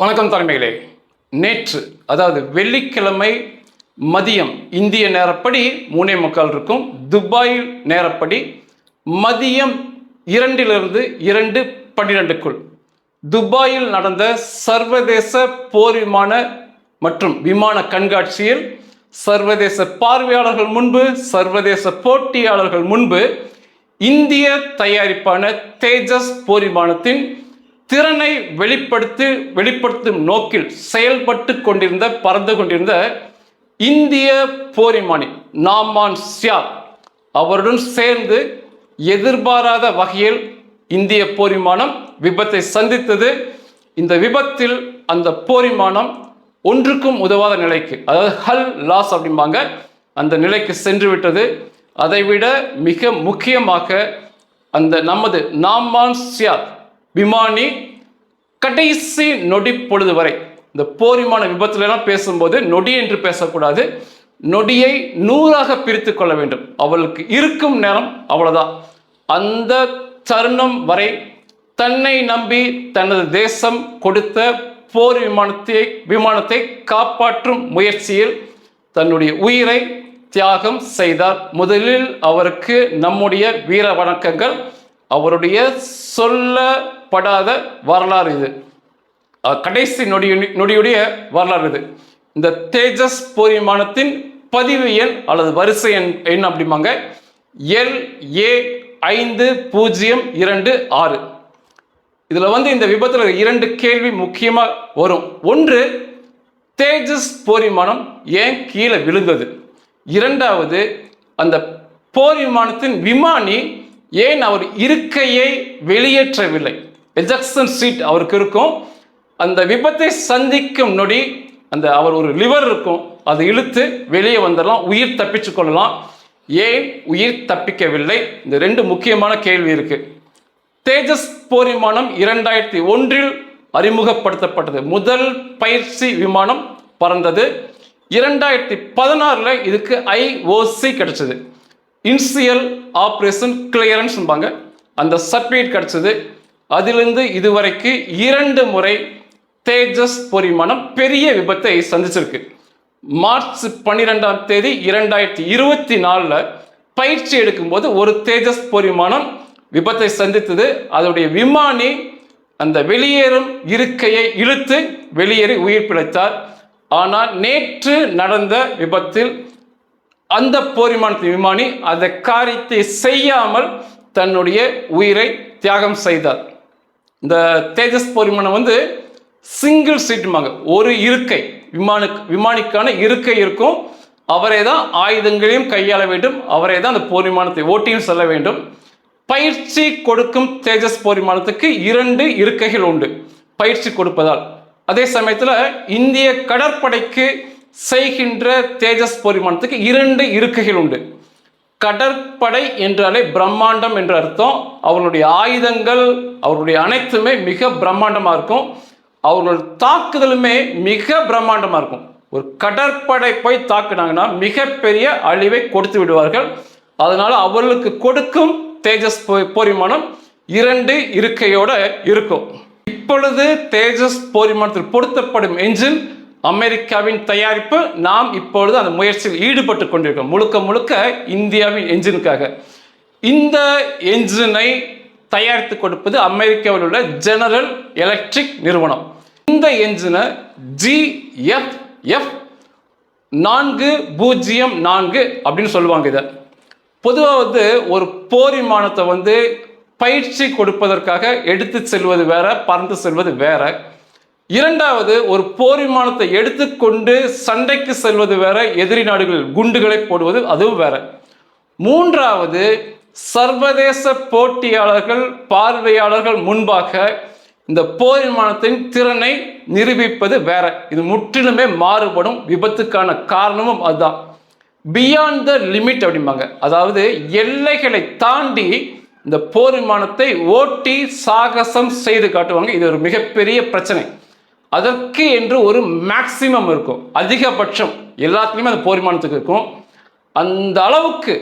வணக்கம் தலைமைகளே. நேற்று அதாவது வெள்ளிக்கிழமை மதியம் இந்திய நேரப்படி மூணே முக்கால் இருக்கும். துபாய் நேரப்படி மதியம் இரண்டிலிருந்து இரண்டு பன்னிரெண்டுக்குள். துபாயில் நடந்த சர்வதேச போர் விமான மற்றும் விமான கண்காட்சியில் சர்வதேச பார்வையாளர்கள் முன்பு சர்வதேச போட்டியாளர்கள் முன்பு இந்திய தயாரிப்பான தேஜஸ் போர் விமானத்தின் திறனை வெளிப்படுத்தி வெளிப்படுத்தும் நோக்கில் செயல்பட்டு கொண்டிருந்த பறந்து கொண்டிருந்த இந்திய போரிமானி நாமான் சியா அவருடன் சேர்ந்து எதிர்பாராத வகையில் இந்திய போரிமானம் விபத்தை சந்தித்தது. இந்த விபத்தில் அந்த போரிமானம் ஒன்றுக்கும் உதவாத நிலைக்கு அதாவது ஹல் லாஸ் அப்படிம்பாங்க அந்த நிலைக்கு சென்று விட்டது அதைவிட மிக முக்கியமாக அந்த நமது நாமான் சியாத் விமானி கடைசி நொடி பொழுது வரை. இந்த போர் விமான விபத்துலலாம் பேசும்போது நொடி என்று பேசக்கூடாது. நொடியை நூறாக பிரித்து கொள்ள வேண்டும். அவளுக்கு இருக்கும் நேரம் அவ்வளோதான் அந்த தருணம் வரை தன்னை நம்பி தனது தேசம் கொடுத்த போர் விமானத்தை விமானத்தை காப்பாற்றும் முயற்சியில் தன்னுடைய உயிரை தியாகம் செய்தார். முதலில் அவருக்கு நம்முடைய வீர வணக்கங்கள் அவருடைய சொல்லப்படாத வரலாறு இது. கடைசி நொடி நொடியுடைய வரலாறு இது. இந்த தேஜஸ் போர் விமானத்தின் பதிவு எண் அல்லது வரிசை எண் என்ன அப்படிம்பாங்க. எல் ஏ ஐந்து பூஜ்ஜியம் இரண்டு ஆறு. இதில் வந்து இந்த விபத்தில் இரண்டு கேள்வி முக்கியமாக வரும். ஒன்று தேஜஸ் போர் விமானம் ஏன் கீழே விழுந்தது? இரண்டாவது அந்த போர் விமானத்தின் விமானி ஏன் அவர் இருக்கையை வெளியேற்றவில்லை? எஜக்சன் சீட் அவருக்கு இருக்கும். அந்த விபத்தை சந்திக்கும் நொடி அந்த அவர் ஒரு லிவர் இருக்கும். அதை இழுத்து வெளியே வந்துடலாம் உயிர் தப்பிச்சு கொள்ளலாம். ஏன் உயிர் தப்பிக்கவில்லை? இந்த ரெண்டு முக்கியமான கேள்வி இருக்கு. தேஜஸ் போர் விமானம் இரண்டாயிரத்தி ஒன்றில் அறிமுகப்படுத்தப்பட்டது. முதல் பயிற்சி விமானம் பறந்தது. இரண்டாயிரத்தி பதினாறில் இதுக்கு ஐஓசி கிடைச்சது. இன்சியல் ஆப்ரேஷன் கிளியரன்ஸ்பாங்க அந்த சர்டிஃபிகேட் கிடச்சிது. அதிலிருந்து இதுவரைக்கு இரண்டு முறை தேஜஸ் பொறிமானம் பெரிய விபத்தை சந்திச்சிருக்கு. மார்ச் பன்னிரெண்டாம் தேதி இரண்டாயிரத்தி இருபத்தி நாலில் பயிற்சி எடுக்கும்போது ஒரு தேஜஸ் பொறிமானம் விபத்தை சந்தித்தது. அதனுடைய விமானி அந்த வெளியேறும் இருக்கையை இழுத்து வெளியேறி உயிர் பிழைத்தார். ஆனால் நேற்று நடந்த விபத்தில் அந்த போர் விமானி அந்த காரியத்தை செய்யாமல் தன்னுடைய உயிரை தியாகம் செய்தார். இந்த தேஜஸ் போரிமானம் வந்து சிங்கிள் சீட்டுமாக ஒரு இருக்கை. விமான விமானிக்கான இருக்கை இருக்கும். அவரே தான் ஆயுதங்களையும் கையாள வேண்டும். அவரே தான் அந்த போர் விமானத்தை ஓட்டியும் செல்ல வேண்டும். பயிற்சி கொடுக்கும் தேஜஸ் போர் விமானத்துக்கு இரண்டு இருக்கைகள் உண்டு. பயிற்சி கொடுப்பதால். அதே சமயத்தில் இந்திய கடற்படைக்கு செய்கின்ற தேஜஸ் போரிமானத்துக்கு இரண்டு இருக்கைகள் உண்டு. கடற்படை என்றாலே பிரம்மாண்டம் என்ற அர்த்தம். அவர்களுடைய ஆயுதங்கள் அவருடைய அனைத்துமே மிக பிரம்மாண்டமாக இருக்கும். அவர்கள் தாக்குதலுமே மிக பிரம்மாண்டமாக இருக்கும். ஒரு கடற்படை போய் தாக்குனாங்கன்னா மிகப்பெரிய அழிவை கொடுத்து விடுவார்கள். அதனால் அவர்களுக்கு கொடுக்கும் தேஜஸ் போ- இரண்டு இருக்கையோட இருக்கும். இப்பொழுது தேஜஸ் போரிமானத்தில் பொருத்தப்படும் என்ஜின் அமெரிக்காவின் தயாரிப்பு நாம் இப்பொழுது அந்த முயற்சியில் ஈடுபட்டு கொண்டிருக்கோம். முழுக்க முழுக்க இந்தியாவின் என்ஜினுக்காக. இந்த என்ஜினை தயாரித்து கொடுப்பது அமெரிக்காவில் உள்ள ஜெனரல் எலக்ட்ரிக் நிறுவனம். இந்த என்ஜினை ஜிஎஃப்எஃப் நான்கு பூஜ்ஜியம் நான்கு அப்படின்னு சொல்லுவாங்க இதை. பொதுவாக வந்து ஒரு போர் விமானத்தை வந்து பயிற்சி கொடுப்பதற்காக எடுத்து செல்வது வேற பறந்து செல்வது வேற. இரண்டாவது ஒரு போர் விமானத்தை எடுத்துக்கொண்டு சண்டைக்கு செல்வது வேற எதிரி நாடுகளில் குண்டுகளை போடுவது அதுவும் வேற. மூன்றாவது சர்வதேச போட்டியாளர்கள் பார்வையாளர்கள் முன்பாக இந்த போர் விமானத்தின் திறனை நிரூபிப்பது வேற. இது முற்றிலுமே மாறுபடும் விபத்துக்கான காரணமும் அதுதான். பியாண்ட் த லிமிட் அப்படிம்பாங்க. அதாவது எல்லைகளை தாண்டி இந்த போர் விமானத்தை ஓட்டி சாகசம் செய்து காட்டுவாங்க. இது ஒரு மிகப்பெரிய பிரச்சனை. அதற்கு என்று ஒரு மேக்சிமம் இருக்கும். அதிகபட்சம் எல்லாத்துலேயுமே அந்த போரிமானத்துக்கு இருக்கும். அந்த அளவுக்கு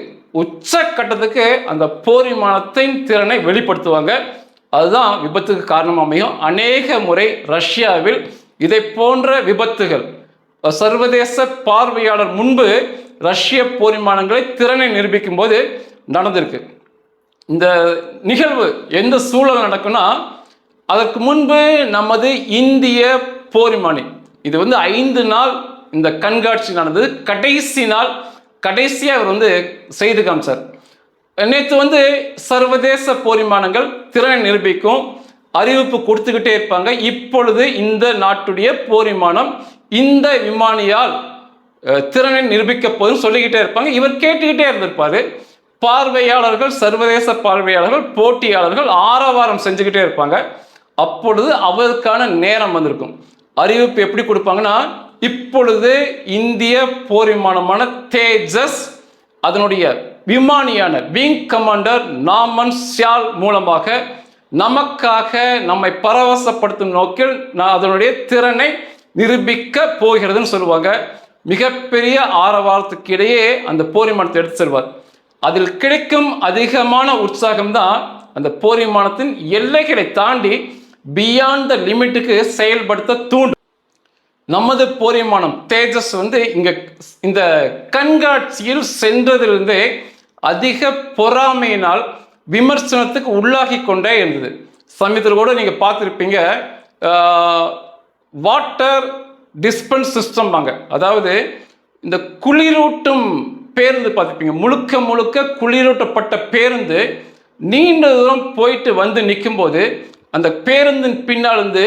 உச்சக்கட்டத்துக்கு அந்த போரிமானத்தின் திறனை வெளிப்படுத்துவாங்க. அதுதான் விபத்துக்கு காரணம் அமையும். அநேக முறை ரஷ்யாவில் இதை போன்ற விபத்துகள் சர்வதேச பார்வையாளர் முன்பு ரஷ்ய போரிமானங்களை திறனை நிரூபிக்கும் போது நடந்திருக்கு. இந்த நிகழ்வு எந்த சூழல் நடக்கும்னா அதற்கு முன்பு நமது இந்திய போரிமானி இது வந்து ஐந்து நாள் இந்த கண்காட்சி நடந்தது. கடைசி நாள் கடைசியாக அவர் வந்து செய்து காமிச்சார். நேற்று வந்து சர்வதேச போரிமானங்கள் திறனை நிரூபிக்கும் அறிவிப்பு கொடுத்துக்கிட்டே இருப்பாங்க. இப்பொழுது இந்த நாட்டுடைய போரிமானம் இந்த விமானியால் திறனை நிரூபிக்க போதும் சொல்லிக்கிட்டே இருப்பாங்க. இவர் கேட்டுக்கிட்டே இருந்திருப்பாரு. பார்வையாளர்கள் சர்வதேச பார்வையாளர்கள் போட்டியாளர்கள் ஆரவாரம் செஞ்சுக்கிட்டே இருப்பாங்க. அப்பொழுது அவருக்கான நேரம் வந்திருக்கும். அறிவிப்பு எப்படி கொடுப்பாங்கன்னா இப்பொழுது இந்திய போர் விமானமான தேஜஸ் அதனுடைய விமானியான விங் கமாண்டர் நாமன் ஷியால் மூலமாக நமக்காக நம்மை பரவசப்படுத்தும் நோக்கில் நான் அதனுடைய திறனை நிரூபிக்க போகிறதுன்னு சொல்லுவாங்க. மிகப்பெரிய ஆரவாரத்துக்கு இடையே அந்த போர் விமானத்தை எடுத்து செல்வார். அதில் கிடைக்கும் அதிகமான உற்சாகம் தான் அந்த போர் விமானத்தின் எல்லைகளை தாண்டி பியாண்ட் த லிமிட்டுக்கு செயல்படுத்த தூண்டும். நமது போரிமானம் தேஜஸ் வந்து இங்க இந்த கண்காட்சியில் சென்றதிலிருந்தே அதிக பொறாமையினால் விமர்சனத்துக்கு உள்ளாகி கொண்டே இருந்தது. சமீபத்தில் கூட நீங்க பார்த்துருப்பீங்க வாட்டர் டிஸ்பென்ஸ் சிஸ்டம் வாங்க. அதாவது இந்த குளிரூட்டும் பேருந்து பார்த்துருப்பீங்க முழுக்க முழுக்க குளிரூட்டப்பட்ட பேருந்து நீண்ட தூரம் போயிட்டு வந்து நிற்கும்போது அந்த பேருந்தின் பின்னால் வந்து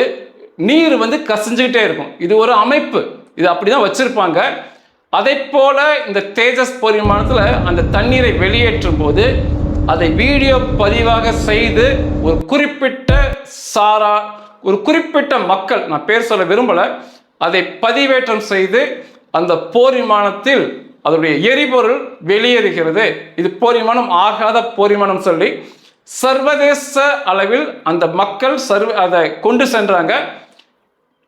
நீர் வந்து கசிஞ்சுக்கிட்டே இருக்கும். இது ஒரு அமைப்பு. இது அப்படிதான் வச்சிருப்பாங்க. அதை போல இந்த தேஜஸ் பரிமாணத்தில் அந்த தண்ணீரை வெளியேற்றும் போது அதை வீடியோ பதிவாக செய்து ஒரு குறிப்பிட்ட சாரா ஒரு குறிப்பிட்ட மக்கள் நான் பேர் சொல்ல விரும்பல அதை பதிவேற்றம் செய்து அந்த போர் விமானத்தில் அதனுடைய எரிபொருள் வெளியேறுகிறது. இது போர் விமானம் ஆகாத போர் விமானம் சொல்லி சர்வதேச அளவில் அந்த மக்கள் சர்வ அதை கொண்டு சென்றாங்க.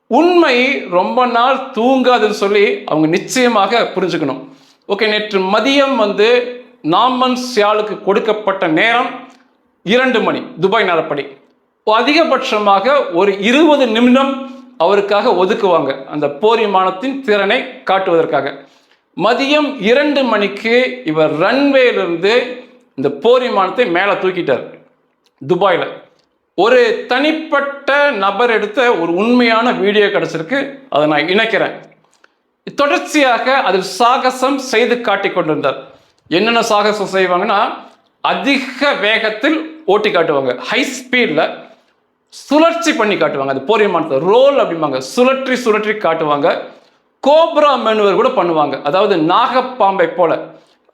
உண்மை ரொம்ப நாள் தூங்காதுன்னு சொல்லி அவங்க நிச்சயமாக புரிஞ்சுக்கணும். ஓகே நேற்று மதியம் வந்து நாமன் சியாலுக்கு கொடுக்கப்பட்ட நேரம் இரண்டு மணி துபாய் நேரப்படி அதிகபட்சமாக ஒரு இருபது நிமிடம் அவருக்காக ஒதுக்குவாங்க அந்த போர் விமானத்தின் திறனை காட்டுவதற்காக. மதியம் இரண்டு மணிக்கு இவர் ரன்வேலிருந்து இந்த போர் விமானத்தை மேலே தூக்கிட்டார். துபாயில். ஒரு தனிப்பட்ட நபர் எடுத்த ஒரு உண்மையான வீடியோ கிடைச்சிருக்கு. அதை நான் இணைக்கிறேன். தொடர்ச்சியாக அதில் சாகசம் செய்து காட்டி கொண்டிருந்தார். என்னென்ன சாகசம் செய்வாங்கன்னா அதிக வேகத்தில் ஓட்டி காட்டுவாங்க. ஹை ஸ்பீடில் சுழற்சி பண்ணி காட்டுவாங்க. அது போர் விமானத்தை ரோல் அப்படிம்பாங்க. சுழற்றி சுழற்றி காட்டுவாங்க. கோப்ரா மெனுவர் கூட பண்ணுவாங்க. அதாவது நாகப்பாம்பை போல.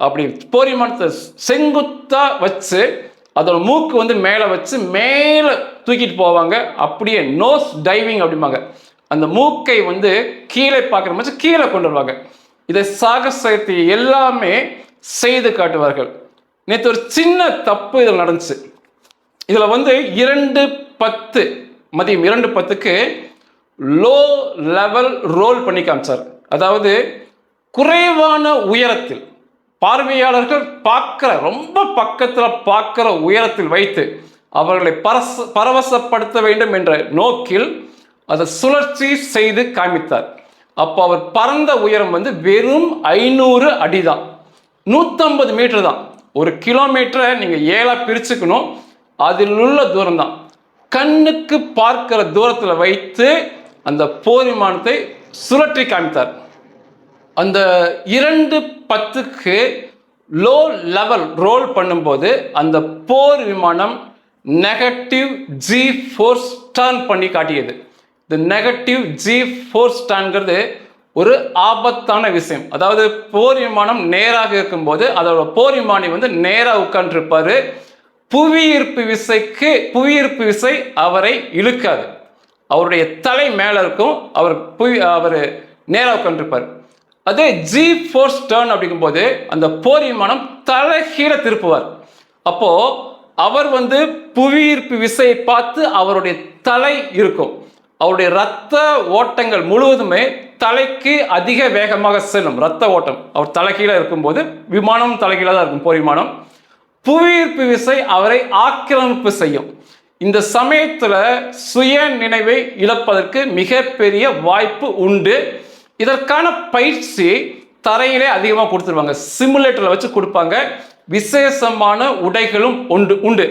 அப்படி போரி விமானத்தை செங்குத்தாக வச்சு அதோட மூக்கு வந்து மேலே வச்சு மேலே தூக்கிட்டு போவாங்க. அப்படியே நோஸ் டைவிங் அப்படிம்பாங்க. அந்த மூக்கை வந்து கீழே பார்க்குற மாதிரி கீழே கொண்டு வருவாங்க. இதை சாகசத்தை எல்லாமே செய்து காட்டுவார்கள். நேற்று ஒரு சின்ன தப்பு இதில் நடந்துச்சு. இதில் வந்து இரண்டு பத்து மதியம் இரண்டு பத்துக்கு லோ லெவல் ரோல் பண்ணி காமிச்சார். அதாவது குறைவான உயரத்தில். பார்வையாளர்கள் பார்க்கிற ரொம்ப பக்கத்தில் பார்க்குற உயரத்தில் வைத்து அவர்களை பரச பரவசப்படுத்த வேண்டும் என்ற நோக்கில் அதை சுழற்சி செய்து காமித்தார். அப்போ அவர் பறந்த உயரம் வந்து வெறும் ஐநூறு அடி தான் நூற்றம்பது மீட்டர் தான். ஒரு கிலோமீட்டரை நீங்கள் ஏழாக பிரிச்சுக்கணும். அதில் உள்ள தூரம் தான் கண்ணுக்கு பார்க்கிற தூரத்தில் வைத்து அந்த போர் விமானத்தை சுழற்றி காமித்தார். அந்த இரண்டு பத்துக்கு லோ லெவல் ரோல் பண்ணும்போது அந்த போர் விமானம் நெகட்டிவ் ஜி ஃபோர்ஸ் டர்ன் பண்ணி காட்டியது. இந்த நெகட்டிவ் ஜி ஃபோர்ஸ் டர்ன்கிறது ஒரு ஆபத்தான விஷயம். அதாவது போர் விமானம் நேராக இருக்கும்போது அதோட போர் விமானி வந்து நேராக உட்காந்துருப்பாரு புவியீர்ப்பு விசைக்கு புவியீர்ப்பு விசை அவரை இழுக்காது. அவருடைய தலை மேலே இருக்கும். அவர் புவி அவர் நேராக உட்காந்துருப்பார் அதே ஜி ஃபோர்ஸ் டர்ன் அப்படிங்கும்போது அந்த போர் விமானம் தலைகீழ திருப்புவார். அப்போ அவர் வந்து புவியீர்ப்பு விசையை பார்த்து அவருடைய தலை இருக்கும். அவருடைய ரத்த ஓட்டங்கள் முழுவதுமே தலைக்கு அதிக வேகமாக செல்லும். ரத்த ஓட்டம். அவர் தலைகீழ இருக்கும்போது விமானம் தலைகீழ தான் இருக்கும் போர் விமானம். புவியீர்ப்பு விசை அவரை ஆக்கிரமிப்பு செய்யும். இந்த சமயத்தில் சுய நினைவை இழப்பதற்கு மிகப்பெரிய வாய்ப்பு உண்டு. இதற்கான பயிற்சி தரையிலே அதிகமாக கொடுத்துருவாங்க. சிமுலேட்டரில் வச்சு கொடுப்பாங்க. விசேஷமான உடைகளும் உண்டு உண்டு.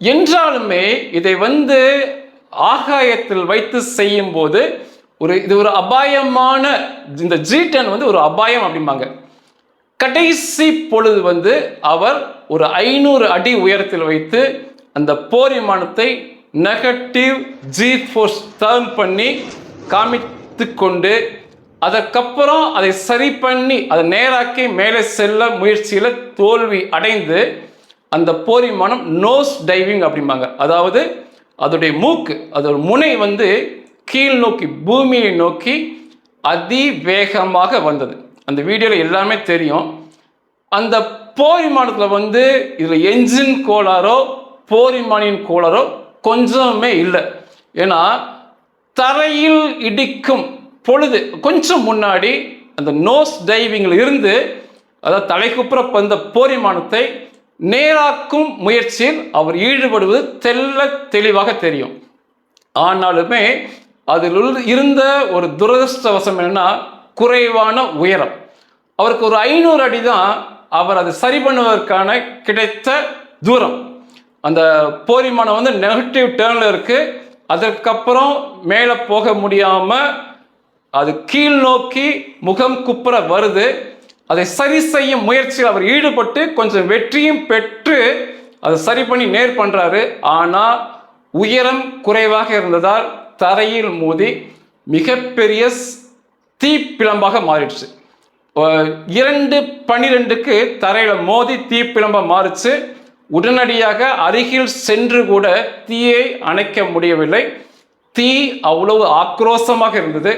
என்றாலுமே இதை வந்து ஆகாயத்தில் வைத்து செய்யும் போது ஒரு இது ஒரு அபாயமான இந்த ஜீட்டன் வந்து ஒரு அபாயம் அப்படிம்பாங்க. கடைசி பொழுது வந்து அவர் ஒரு ஐநூறு அடி உயரத்தில் வைத்து அந்த போர் விமானத்தை நெகட்டிவ் ஜி ஃபோர்ஸ் டர்ன் பண்ணி காமித்து கொண்டு அதற்கப்புறம் அதை சரி பண்ணி அதை நேராக்கி மேலே செல்ல முயற்சியில் தோல்வி அடைந்து அந்த போரிமானம் நோஸ் டைவிங் அப்படிம்பாங்க. அதாவது அதோடைய மூக்கு அதோட முனை வந்து கீழ் நோக்கி பூமியை நோக்கி அதிவேகமாக வந்தது. அந்த வீடியோவில் எல்லாமே தெரியும். அந்த போர் விமானத்தில் வந்து இதில் என்ஜின் கோளாறோ போர் விமானியின் கோளாறோ கொஞ்சமே இல்லை. ஏன்னா தரையில் இடிக்கும் பொழுது கொஞ்சம் முன்னாடி அந்த நோஸ் டைவிங்கில் இருந்து அதாவது தலைக்குப்புற பந்த போரிமானத்தை நேராக்கும் முயற்சியில் அவர் ஈடுபடுவது தெல்ல தெளிவாக தெரியும். ஆனாலுமே அதில் உள்ள- இருந்த ஒரு துரதிருஷ்டவசம் என்னன்னா குறைவான உயரம். அவருக்கு ஒரு ஐநூறு அடி தான் அவர் அதை சரி பண்ணுவதற்கான கிடைத்த தூரம். அந்த போரிமானம் வந்து நெகட்டிவ் டேர்னில் இருக்குது அதற்கப்புறம் மேலே போக முடியாமல் அது கீழ் நோக்கி முகம் குப்புற வருது. அதை சரி செய்யும் முயற்சியில் அவர் ஈடுபட்டு கொஞ்சம் வெற்றியும் பெற்று அதை சரி பண்ணி நேர் பண்ணுறாரு ஆனால் உயரம் குறைவாக இருந்ததால் தரையில் மோதி மிகப்பெரிய ஸ்- தீப்பிழம்பாக மாறிடுச்சு இரண்டு பனிரெண்டுக்கு தரையில் மோதி தீப்பிழம்ப மாறிச்சு. உடனடியாக அருகில் சென்று கூட தீயை அணைக்க முடியவில்லை. தீ அவ்வளவு ஆக்ரோஷமாக இருந்தது.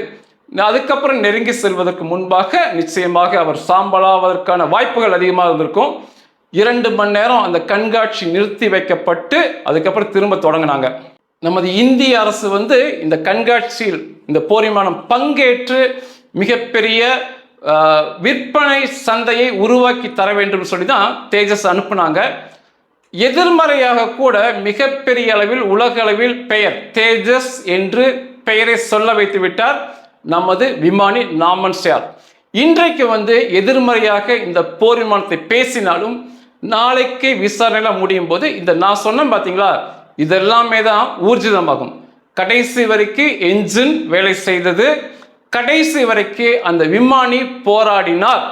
அதுக்கப்புறம் நெருங்கி செல்வதற்கு முன்பாக நிச்சயமாக அவர் சாம்பலாவதற்கான வாய்ப்புகள் அதிகமாக இருந்திருக்கும். இரண்டு மணி நேரம் அந்த கண்காட்சி நிறுத்தி வைக்கப்பட்டு அதுக்கப்புறம் திரும்ப தொடங்கினாங்க. நமது இந்திய அரசு வந்து இந்த கண்காட்சியில் இந்த போரிமானம் பங்கேற்று மிகப்பெரிய விற்பனை சந்தையை உருவாக்கி தர வேண்டும் சொல்லி தான் தேஜஸ் அனுப்புனாங்க. எதிர்மறையாக கூட மிகப்பெரிய அளவில் உலக அளவில் பெயர் தேஜஸ் என்று பெயரை சொல்ல வைத்து விட்டார். நமது விமானி நாமன் ஷேர் இன்றைக்கு வந்து எதிர்மறையாக இந்த போர் விமானத்தை பேசினாலும் நாளைக்கு விசாரணைலாம் முடியும் போது இந்த நான் சொன்னேன் பார்த்தீங்களா இதெல்லாமே தான் ஊர்ஜிதமாகும். கடைசி வரைக்கும் என்ஜின் வேலை செய்தது. கடைசி வரைக்கும் அந்த விமானி போராடினார்.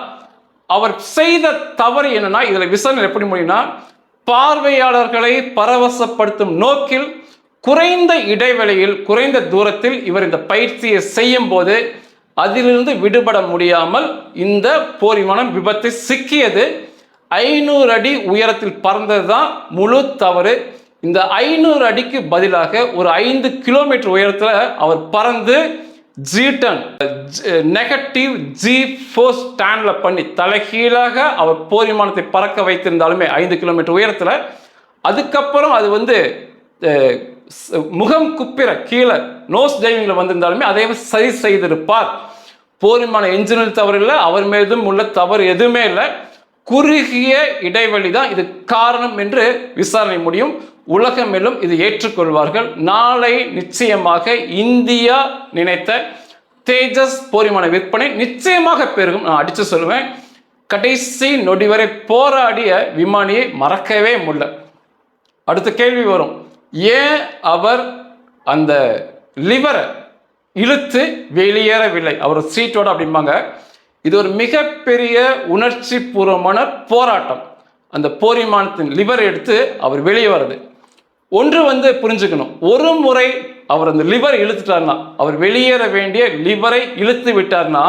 அவர் செய்த தவறு என்னன்னா இதில் விசாரணை எப்படி முடியும்னா பார்வையாளர்களை பரவசப்படுத்தும் நோக்கில் குறைந்த இடைவெளியில் குறைந்த தூரத்தில் இவர் இந்த பயிற்சியை செய்யும் போது அதிலிருந்து விடுபட முடியாமல் இந்த போர் விமானம் விபத்து சிக்கியது. ஐநூறு அடி உயரத்தில் பறந்தது தான் முழு தவறு. இந்த ஐநூறு அடிக்கு பதிலாக ஒரு ஐந்து கிலோமீட்டர் உயரத்தில் அவர் பறந்து ஜீட்டன் நெகட்டிவ் ஜி ஃபோர் ஸ்டாண்டில் பண்ணி தலைகீழாக அவர் போர் விமானத்தை பறக்க வைத்திருந்தாலுமே ஐந்து கிலோமீட்டர் உயரத்தில். அதுக்கப்புறம் அது வந்து முகம் குப்பிற கீழே நோஸ் டைவிங்கில் வந்திருந்தாலுமே அதே சரி செய்திருப்பார். போரிமான விமான என்ஜினில் தவறு இல்லை அவர் மீதும் உள்ள தவறு எதுவுமே இல்லை. குறுகிய இடைவெளி தான் இது காரணம் என்று விசாரணை முடியும். உலகமெல்லாம் இது ஏற்றுக்கொள்வார்கள். நாளை நிச்சயமாக இந்தியா நினைத்த தேஜஸ் போரிமான விற்பனை நிச்சயமாக பெருகும். நான் அடித்து சொல்லுவேன். கடைசி நொடி வரை போராடிய விமானியை மறக்கவே முடியல. அடுத்த கேள்வி வரும். ஏன் அவர் அந்த லிவரை இழுத்து வெளியேறவில்லை? அவர் சீட்டோட அப்படிம்பாங்க. இது ஒரு மிகப்பெரிய உணர்ச்சி பூர்வமான போராட்டம். அந்த போரிமானத்தின் லிவரை லிவர் எடுத்து அவர் வெளியே வர்றது. ஒன்று வந்து புரிஞ்சுக்கணும். ஒரு முறை அவர் அந்த லிவர் இழுத்துட்டார்னா அவர் வெளியேற வேண்டிய லிவரை இழுத்து விட்டார்னா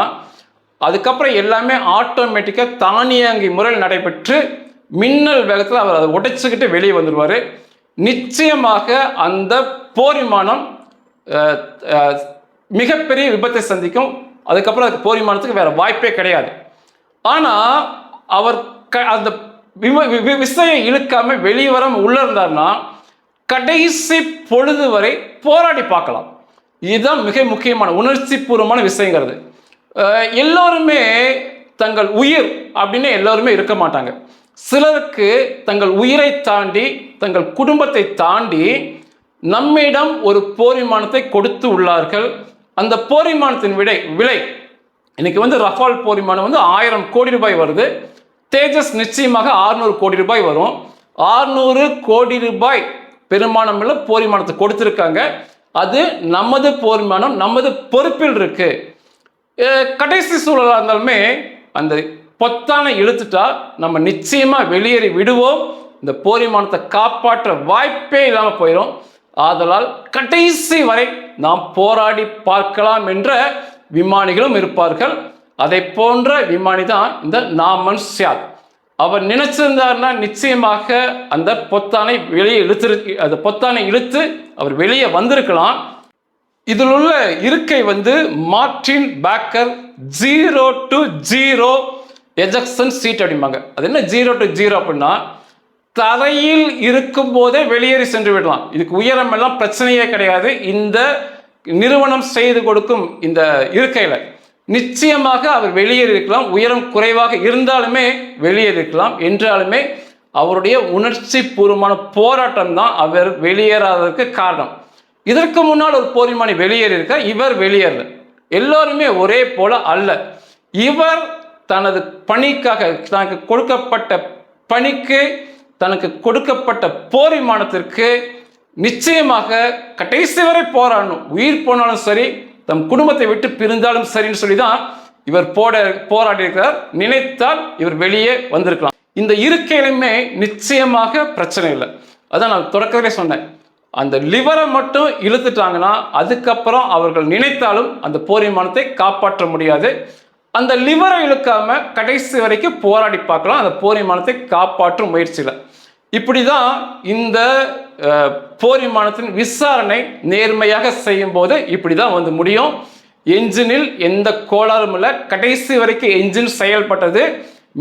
அதுக்கப்புறம் எல்லாமே ஆட்டோமேட்டிக்காக தானியங்கி முறையில் நடைபெற்று மின்னல் வேகத்தில் அவர் அதை உடைச்சிக்கிட்டு வெளியே வந்துடுவார் நிச்சயமாக அந்த போர் விமானம் மிகப்பெரிய விபத்தை சந்திக்கும். அதுக்கப்புறம் அதுக்கு போர் விமானத்துக்கு வேற வாய்ப்பே கிடையாது. ஆனால் அவர் க- அந்த விம- வி- வி- விசையை இழுக்காம வெளியே வராம உள்ள இருந்தார்னா கடைசி பொழுது வரை போராடி பார்க்கலாம். இதுதான் மிக முக்கியமான உணர்ச்சி பூர்வமான விஷயங்கிறது. எல்லோருமே தங்கள் உயிர் அப்படின்னு எல்லோருமே இருக்க மாட்டாங்க. சிலருக்கு தங்கள் உயிரை தாண்டி தங்கள் குடும்பத்தை தாண்டி நம்மிடம் ஒரு போர் விமானத்தை கொடுத்து உள்ளார்கள். அந்த போர் விமானத்தின் விலை விலை இன்னைக்கு வந்து ரஃபால் போர் விமானம் வந்து ஆயிரம் கோடி ரூபாய் வருது. தேஜஸ் நிச்சயமாக 600 கோடி ரூபாய் வரும். 600 கோடி ரூபாய் பெருமானம் உள்ள போர் விமானத்தை கொடுத்துருக்காங்க. அது நமது போர் விமானம் நமது பொறுப்பில் இருக்கு. கடைசி சூழலாக இருந்தாலுமே அந்த பொத்தானை இழுத்துட்டா நம்ம நிச்சயமா வெளியேறி விடுவோம். இந்த போரிமானத்தை காப்பாற்ற வாய்ப்பே இல்லாமல் போயிடும் ஆதலால் கடைசி வரை நாம் போராடி பார்க்கலாம் என்ற விமானிகளும் இருப்பார்கள். அதை போன்ற விமானி தான் இந்த நாமன் சியாத். அவர் நினைச்சிருந்தார்னா நிச்சயமாக அந்த பொத்தானை வெளியே இழுத்து அந்த பொத்தானை இழுத்து அவர் வெளியே வந்திருக்கலாம். இதில் உள்ள இருக்கை வந்து Martin Baker zero to zero ejection seat அப்படிம்பாங்க. அது என்ன ஜீரோ டு ஜீரோ அப்படின்னா தரையில் இருக்கும் போதே வெளியேறி சென்று விடலாம். இதுக்கு உயரம் எல்லாம் பிரச்சனையே கிடையாது. இந்த நிறுவனம் செய்து கொடுக்கும் இந்த இருக்கையில் நிச்சயமாக அவர் வெளியேறி இருக்கலாம். உயரம் குறைவாக இருந்தாலுமே வெளியேறி இருக்கலாம். என்றாலுமே அவருடைய உணர்ச்சி பூர்வமான போராட்டம் தான் அவர் வெளியேறாததற்கு காரணம். இதற்கு முன்னால் ஒரு போரிமானி வெளியேறியிருக்க வெளியேறி இருக்க இவர் வெளியேறல. எல்லோருமே ஒரே போல அல்ல. இவர் தனது பணிக்காக தனக்கு கொடுக்கப்பட்ட பணிக்கு தனக்கு கொடுக்கப்பட்ட போர் விமானத்திற்கு நிச்சயமாக கடைசி வரை போராடணும். உயிர் போனாலும் சரி தம் குடும்பத்தை விட்டு பிரிந்தாலும் சரின்னு சொல்லி தான் இவர் போட போராடி இருக்கிறார் நினைத்தால் இவர் வெளியே வந்திருக்கலாம். இந்த இருக்கையிலுமே நிச்சயமாக பிரச்சனை இல்லை. அதான் நான் தொடக்கத்திலே சொன்னேன். அந்த லிவரை மட்டும் இழுத்துட்டாங்கன்னா அதுக்கப்புறம் அவர்கள் நினைத்தாலும் அந்த போர் விமானத்தை காப்பாற்ற முடியாது. அந்த லிவரை இழுக்காம கடைசி வரைக்கும் போராடி பார்க்கலாம். அந்த போர் விமானத்தை காப்பாற்றும் முயற்சியில். இப்படிதான் இந்த போர் விமானத்தின் விசாரணை நேர்மையாக செய்யும் போது இப்படிதான் வந்து முடியும். என்ஜினில் எந்த கோளாறும் இல்லை. கடைசி வரைக்கும் என்ஜின் செயல்பட்டது.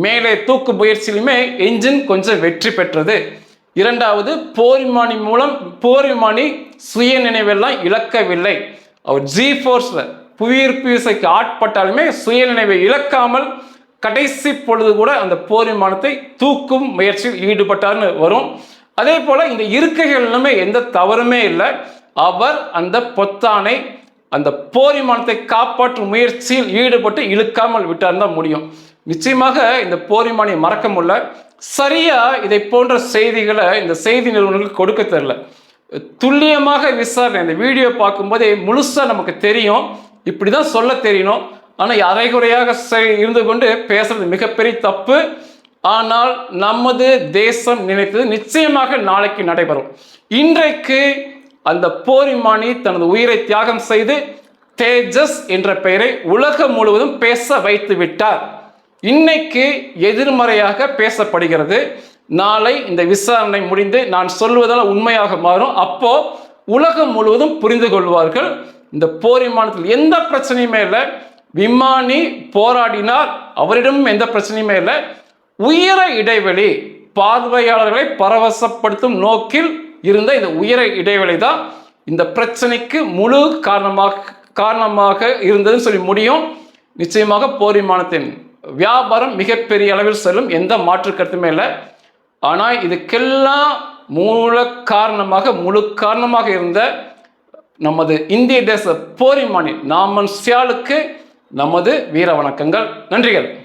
மேலே தூக்கு முயற்சியிலுமே என்ஜின் கொஞ்சம் வெற்றி பெற்றது. இரண்டாவது போர் விமானி மூலம் போர் விமானி சுய நினைவெல்லாம் இழக்கவில்லை. அவர் ஜி ஃபோர்ஸில் புவியீர்ப்பு விசைக்கு ஆட்பட்டாலுமே சுயநினைவை இழக்காமல் கடைசி பொழுது கூட அந்த போர் விமானத்தை தூக்கும் முயற்சியில் ஈடுபட்டார்னு வரும். அதே போல இந்த இருக்கைகளிலுமே எந்த தவறுமே இல்லை. அவர் அந்த பொத்தானை அந்த போர் விமானத்தை காப்பாற்றும் முயற்சியில் ஈடுபட்டு இழுக்காமல் விட்டார் தான் முடியும். நிச்சயமாக இந்த போர் விமானியை மறக்க முடியல. சரியா இதை போன்ற செய்திகளை இந்த செய்தி நிறுவனங்களுக்கு கொடுக்க தெரியல. துல்லியமாக விசாரணை இந்த வீடியோ பார்க்கும்போதே முழுசாக நமக்கு தெரியும். இப்படி தான் சொல்ல தெரியணும் ஆனால் அரைகுறையாக இருந்து கொண்டு பேசுறது மிகப்பெரிய தப்பு. ஆனால் நமது தேசம் நினைத்தது நிச்சயமாக நாளைக்கு நடைபெறும். இன்றைக்கு அந்த போரிமானி தனது உயிரை தியாகம் செய்து தேஜஸ் என்ற பெயரை உலகம் முழுவதும் பேச வைத்து விட்டார். இன்னைக்கு எதிர்மறையாக பேசப்படுகிறது. நாளை இந்த விசாரணை முடிந்து நான் சொல்வதால் உண்மையாக மாறும். அப்போ உலகம் முழுவதும் புரிந்து கொள்வார்கள். இந்த போர் விமானத்தில் எந்த பிரச்சனையுமே இல்லை. விமானி போராடினார். அவரிடம் எந்த பிரச்சனையுமே இல்லை. உயர இடைவெளி பார்வையாளர்களை பரவசப்படுத்தும் நோக்கில் இருந்த இந்த உயர இடைவெளி தான் இந்த பிரச்சனைக்கு முழு காரணமாக காரணமாக இருந்ததுன்னு சொல்லி முடியும். நிச்சயமாக போர் விமானத்தின் வியாபாரம் மிகப்பெரிய அளவில் செல்லும். எந்த மாற்று கருத்துமே இல்லை. ஆனால் இதுக்கெல்லாம் மூல காரணமாக முழு காரணமாக இருந்த நமது இந்திய தேச போரிமானி நாமன் சியாலுக்கு நமது வீர வணக்கங்கள். நன்றிகள்.